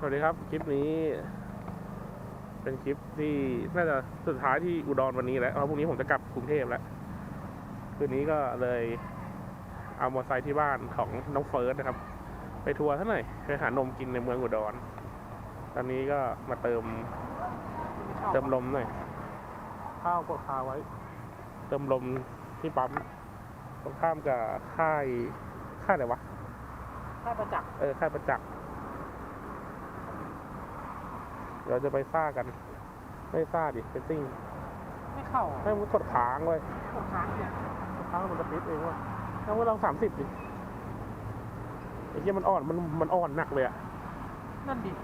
สวัสดีครับ คลิปนี้ เป็นคลิปที่น่าจะสุดท้ายที่อุดรวันนี้แล้วเพราะพรุ่งนี้ผมจะกลับกรุงเทพแล้ว คืนนี้ก็เลยเอามอเตอร์ไซค์ที่บ้านของน้องเฟิร์สนะครับ ไปทัวร์ท่าหน่อยไปหานมกินในเมืองอุดร ตอนนี้ก็มาเติม เติมลมหน่อย ข้าวกดคาไว้ เติมลมที่ปั๊มตรงข้ามกับค่ายค่ายอะไรวะ ค่ายประจักษ์ เออ ค่ายประจักษ์ เราจะไปซ่ากัน ไม่ซ่าดิไปซิ่งไม่เข้าให้มันกดค้างไว้ยตกค้างเนี่ยกดค้างมันจะปิดเองว่ะแล้วว่าเราสามสิบดิไอ้เหี้ยมันอ่อนมันมันอ่อนหนักเลยอะนั่นดิม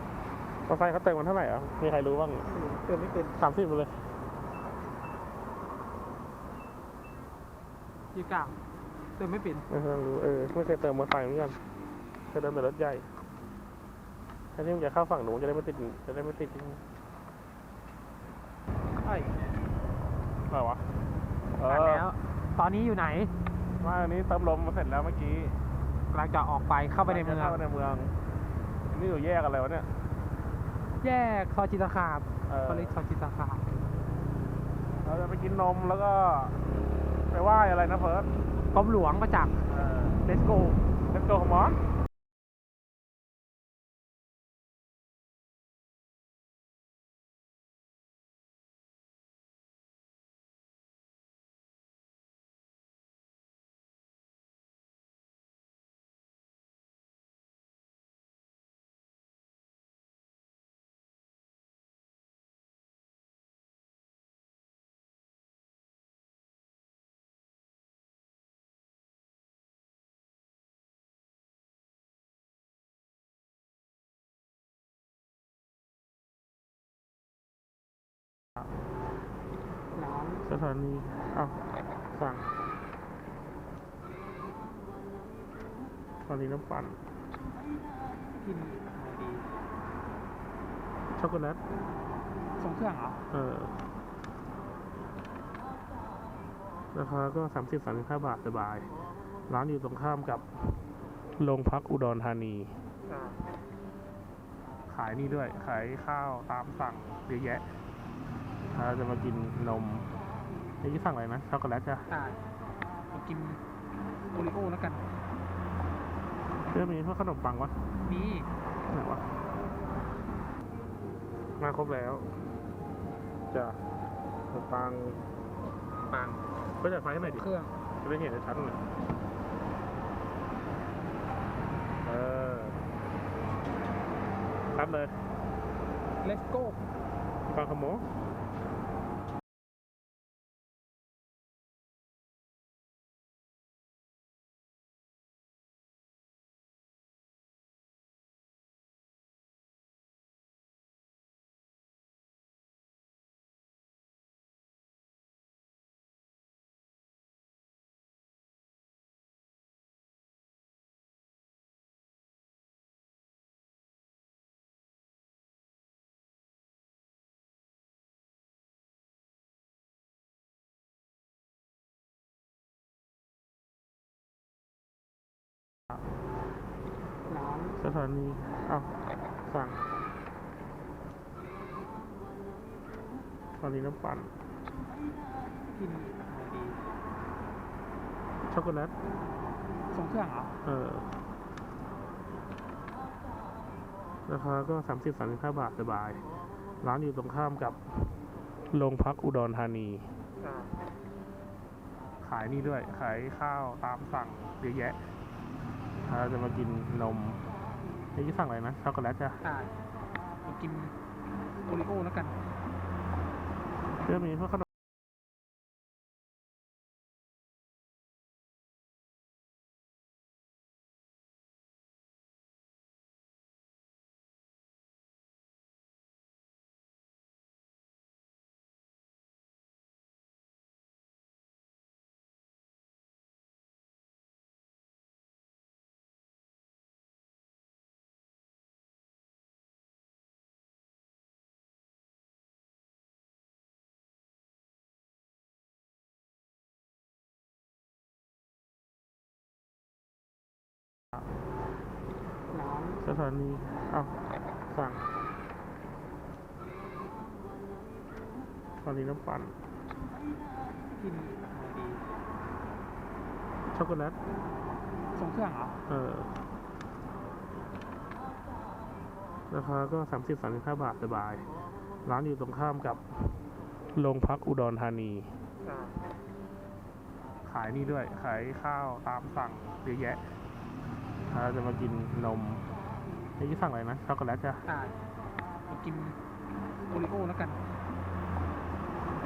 อเตอร์ไซค์เขาเติมมันเท่าไหร่อะมีใครรู้บ้างเกินไม่เกินสามสิบเลยยี่เก้าเติมไม่เป็นไม่เคยรู้เออไม่เคยเติมมอเตอร์ไซค์เหมือนกันเคยเติมแต่รถใหญ่ ถ้าที่มึงจะเข้าฝั่งหนูนจะได้ไม่ติดจะได้ไม่ติดใช่อะไรวะเอตัดอแล้ว ตอนนี้อยู่ไหนว่าอันนี้เติมลมมาเสร็จแล้วเมื่อกี้กำลังจะออกไปเข้าไปในเมืองเข้าไปในเมืองนี่อยู่แยกอะไรวะเนี่ยแยกซอยจิตรคามเออ เขาเรียกซอยจิตรคามเราจะไปกินนมแล้วก็ ไปไหว้อะไรนะเฟิร์สกรมหลวงประจักษ์เออ Let's go เลสโกคอมอน สถานีอ้าวสั่งสถานีน้ำปั่นกินอะไรดีช็อกโกแลตส่งเครื่องเหรอ เออราคาก็สามสิบสามสิบห้าบาท สบาย ร้านอยู่ตรงข้ามกับโรงพักอุดรธานีอ่าขายนี่ด้วย ขายข้าวตามสั่งเยอะแยะ เราจะมากินนมนี่สั่งอะไรนะช็อกโกแลตจ้ะได้ไปกินโอริโอแล้วกันเรื่องมีพวกขนมปังวะมีไหนวะมาครบแล้วจ้ะขนมปังปังก็จะไฟให้หน่อยดิเครื่องจะได้เห็นชัดๆหน่อยเออชัดเลย Let's go ปังขโมร้ สถานีอ้าวสั่งสถานีน้ำปั่นกินอะไรดีช็อกโกแลตส่งเครื่องเหรอ เออ ราคาก็สามสิบสามสิบห้าบาทสบาย ร้านอยู่ตรงข้ามกับโรงพักอุดรธานีอ่าขายนี่ด้วย ขายข้าวตามสั่งเยอะแยะ เราจะมากินนมนี่สั่งอะไรนะช็อกโกแลตจ้ะได้ไปกินโอริโอแล้วกันเรื่องมีพวกขนม สถานีเอาสั่งสถานีน้ำปั่นกินดีช็อกโกแลตสองเครื่องเหรอ เออ ราคาก็สามสิบสามสิบห้าบาทสบาย ร้านอยู่ตรงข้ามกับโรงพักอุดรธานี ขายนี่ด้วย ขายข้าวตามสั่งเยอะแยะ เราจะมากินนมนี่สั่งอะไรนะช็อกโกแลตจ้ะอ่าไปกินโอริโอแล้วกัน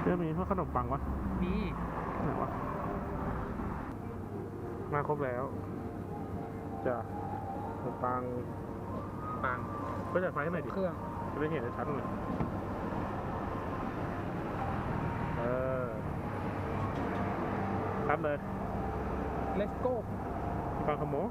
เรื่องมีพวกขนมปังวะมีไหนวะมาครบแล้วจะขนมปังปังก็จะไฟให้หน่อยดิเครื่องจะได้เห็นชัดๆหน่อยเออครับเลย let's go ฟังขโมย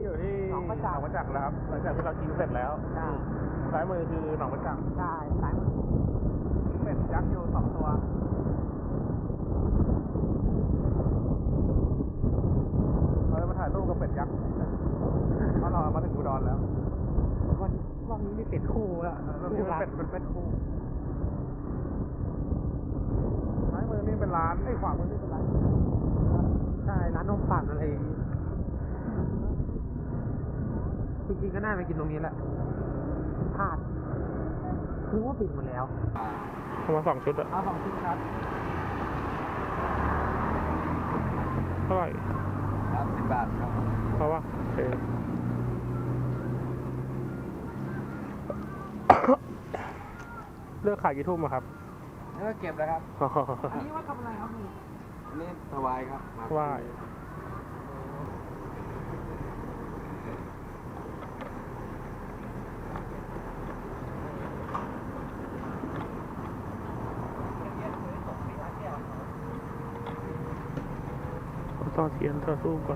นนี้อยู่ที่หนองประจักษ์ หนองประจักษ์แล้วครับหลังจากที่เรากินเสร็จแล้วใช่ซ้ายมือคือหนองประจักษ์ใช่สายมือเป็ดยักษ์อยู่สองตัวเราจะมาถ่ายรูปกับเป็ดยักษ์เพราะเรามาถึงอุดรแล้ววันรอบนี้มีเป็ดคู่แล้วเราที่เป็นเป็ดเป็นเป็ดคู่ซ้ายมือนี่เป็นร้านไอ้ยขวามือนี่เป็นร้าน ใช่ร้านนมปั่นอะไรอย่างงี้ จริงๆก็น่าไปกินตรงนี้แหละพลาดรู้ว่าปิดหมดแล้วเอามาสองชุดอะเอาสองชิ้นครับเท่าไหร่ครับสิบบาทครับเพราะว่าโอเคเลือกขายกี่ทุ่มอะครับแล้วก็เก็บแล้วครับ อันนี้ว่าทำอะไรครับนี่อันนี้ถวายครับมาไหว้ต่อเทีย นต่อรูปก่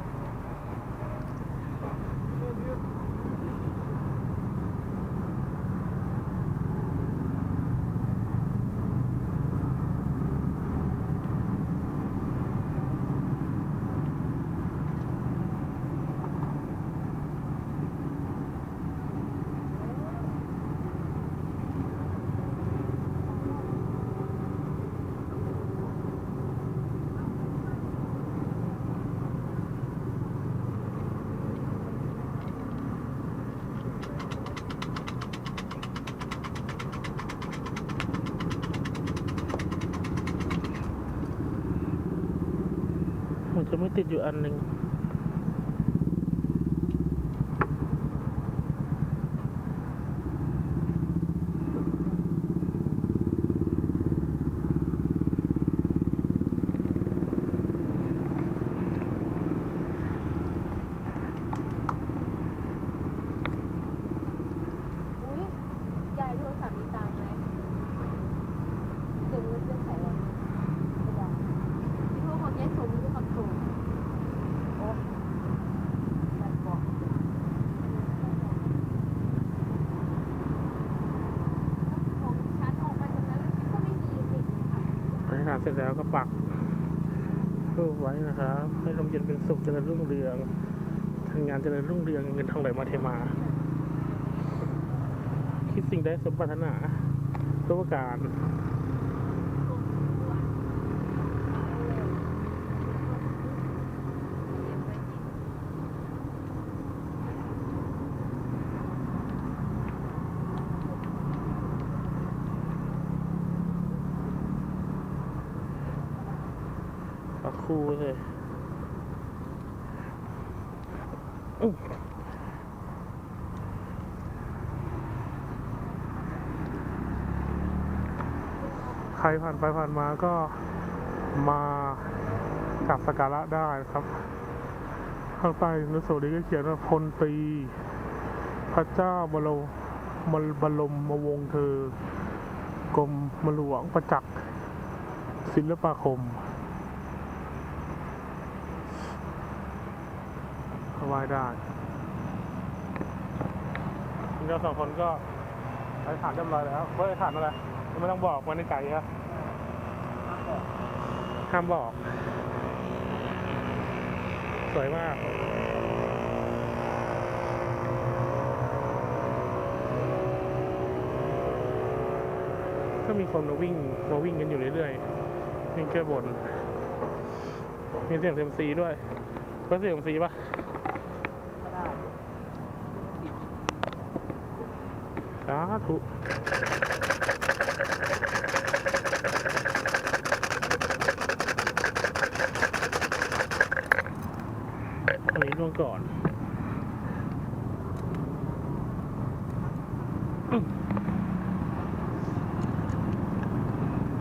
อน เสร็จแล้วก็ปักรูปไว้นะครับ ให้ลมเย็นเป็นสุขเจริญรุ่งเรืองทำงานเจริญรุ่งเรืองเงินทองไหลมาเทมา คิดสิ่งใดสมปรารถนาทุกประการ คูเลยใครผ่านไปผ่านมาก็มากราบสักการะได้ครับข้างใต้นุสาวรีย์ก็เขียนว่าพลตรีพระเจ้าบรมบรมวงเธอกรมหลวงประจักษ์ศิลปาคม ไหว้ได้เราสองคนก็ไปฐานเรียบร้อยแล้วเฮ้ยฐานอะไรไม่ต้องบอกมันในใจครับห้ามบอก สวยมากก็มีคนมาวิ่งมาวิ่งกันอยู่เรื่อยๆวิ่งแก้บนมีเสียงเซมซีด้วยเพื่อเสียงเซมซีปะ สาธุอันนี้ล่วงก่อนอืม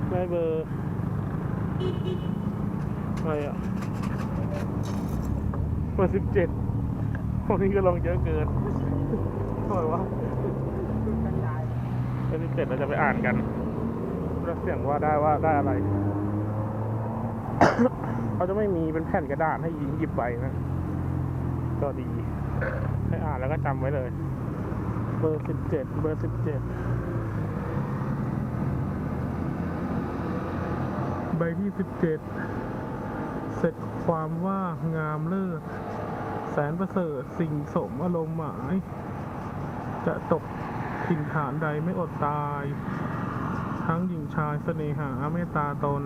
ได้เบอร์อะไรอะเบอร์สิบเจ็ดพวกนี้ก็ลองเยอะเกินทำไมวะ องที่เจ็ดเราจะไปอ่านกันแล้วเสี่ยงว่าได้ว่าได้อะไร เขาจะไม่มีเป็นแผ่นกระดาษให้ยิงหยิบไปนะ ก็ดี ให้อ่านแล้วก็จำไว้เลย เบอร์สิบเจ็ดเบอร์สิบเจ็ดใบที่สิบเจ็ดเสร็จความว่างามเลิศแสนประเสริฐสิ่งสมอารมณ์หมาย จะตก ถิ่นฐานใดไม่อดตาย ทั้งหญิงชายเสน่หาเมตตาตน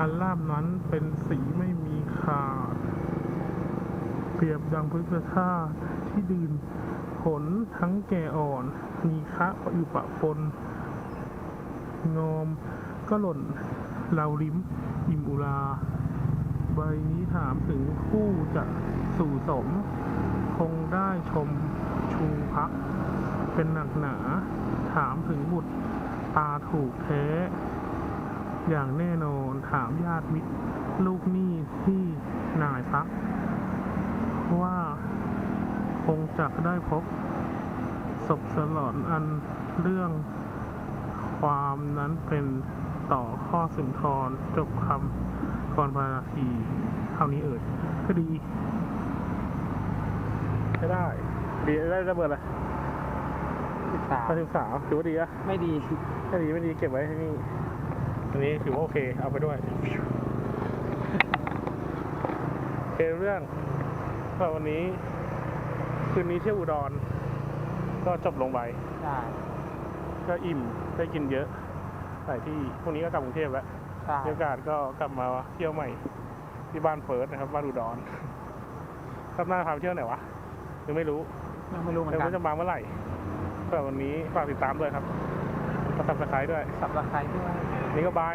อันลาบนั้นเป็นสีไม่มีขาด เปรียบดังพฤกษชาติที่ดินผลทั้งแก่อ่อน มีคะปะอยู่ปะปน งอมก็หล่นเราลิ้ม อิ่มอุรา ใบนี้ถามถึงคู่จะสู่สม คงได้ชมชูพัก เป็นหนักหนา ถามถึงบุตรตาถูกแท้ อย่างแน่นอนถามญาติมิตรลูกหนี้ที่นายพัก ว่าคงจักได้พบศพสลอนอันเรื่องความนั้นเป็นต่อข้อสุนทรจบคำก่อนพาราทีเท่านี้เอ่ยก็ดีใช้ได้ดีได้ระเบิดอะไร สิบสามข้อสิบสามถือว่าดีอะไม่ดีถ้าดีไม่ดีเก็บไว้ที่นี่อันนี้ถือว่าโอเค เอาไปด้วยโอเคเรื่องก็วันนี้ คืนนี้เที่ยวอุดร ก็จบลงไป ใช่ ก็อิ่มได้กินเยอะหลายที่พรุ่งนี้ก็กลับกรุงเทพแล้วใช่มีโอกาสก็กลับมาเที่ยวใหม่ที่บ้านเฟิร์สนะครับบ้านอุดรรอบหน้าพาไปเที่ยวไหนวะยังไม่รู้ยังไม่รู้เหมือยังนกัไม่นรู้จะมาเมื่อไหร่ แต่วันนี้ฝากติดตามด้วยครับกดซับสไครต์ด้วย สับตะไคร้ด้วย นี่ก็บาย